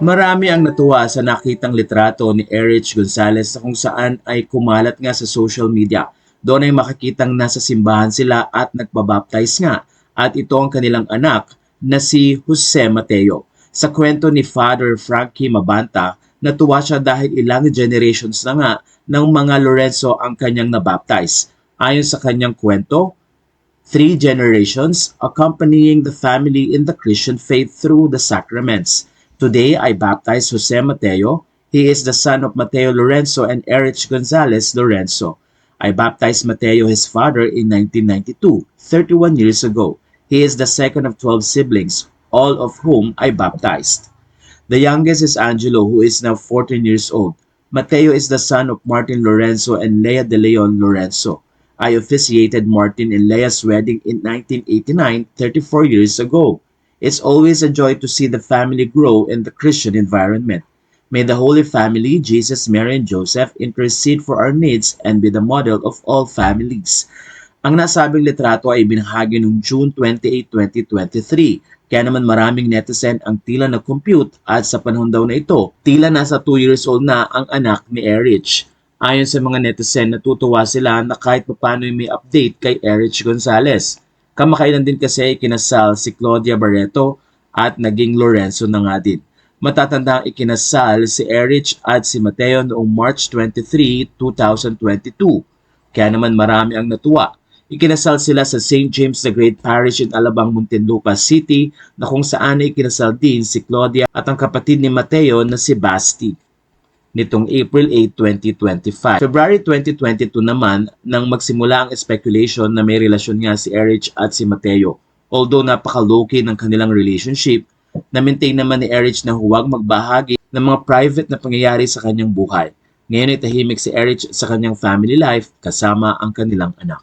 Marami ang natuwa sa nakitang litrato ni Erich Gonzalez na kung saan ay kumalat nga sa social media. Doon ay makikitang nasa simbahan sila at nagpabaptize nga at ito ang kanilang anak na si Jose Mateo. Sa kwento ni Father Frankie Mabanta, natuwa siya dahil ilang generations na nga ng mga Lorenzo ang kanyang nabaptize. Ayon sa kanyang kwento, three generations accompanying the family in the Christian faith through the sacraments. Today, I baptize Jose Mateo. He is the son of Mateo Lorenzo and Erich Gonzalez Lorenzo. I baptized Mateo, his father, in 1992, 31 years ago. He is the second of 12 siblings, all of whom I baptized. The youngest is Angelo, who is now 14 years old. Mateo is the son of Martin Lorenzo and Lea de Leon Lorenzo. I officiated Martin and Lea's wedding in 1989, 34 years ago. It's always a joy to see the family grow in the Christian environment. May the Holy Family, Jesus, Mary, and Joseph intercede for our needs and be the model of all families. Ang nasabing litrato ay binahagi noong June 28, 2023. Kaya naman maraming netizen ang tila nag-compute at sa panahon daw na ito, tila nasa 2 years old na ang anak ni Erich. Ayon sa mga netizen, natutuwa sila na kahit paano may update kay Erich Gonzalez. Kamakailan din kasi ikinasal si Claudia Barreto at naging Lorenzo na nga din. Matatanda ang ikinasal si Erich at si Mateo noong March 23, 2022. Kaya naman marami ang natuwa. Ikinasal sila sa St. James the Great Parish in Alabang, Muntinlupa City na kung saan ikinasal din si Claudia at ang kapatid ni Mateo na si Basti nitong April 8, 2025. February 2022 naman nang magsimula ang speculation na may relasyon nga si Erich at si Mateo. Although napaka-low-key ng kanilang relationship, na-maintain naman ni Erich na huwag magbahagi ng mga private na pangyayari sa kanyang buhay. Ngayon ay tahimik si Erich sa kanyang family life kasama ang kanilang anak.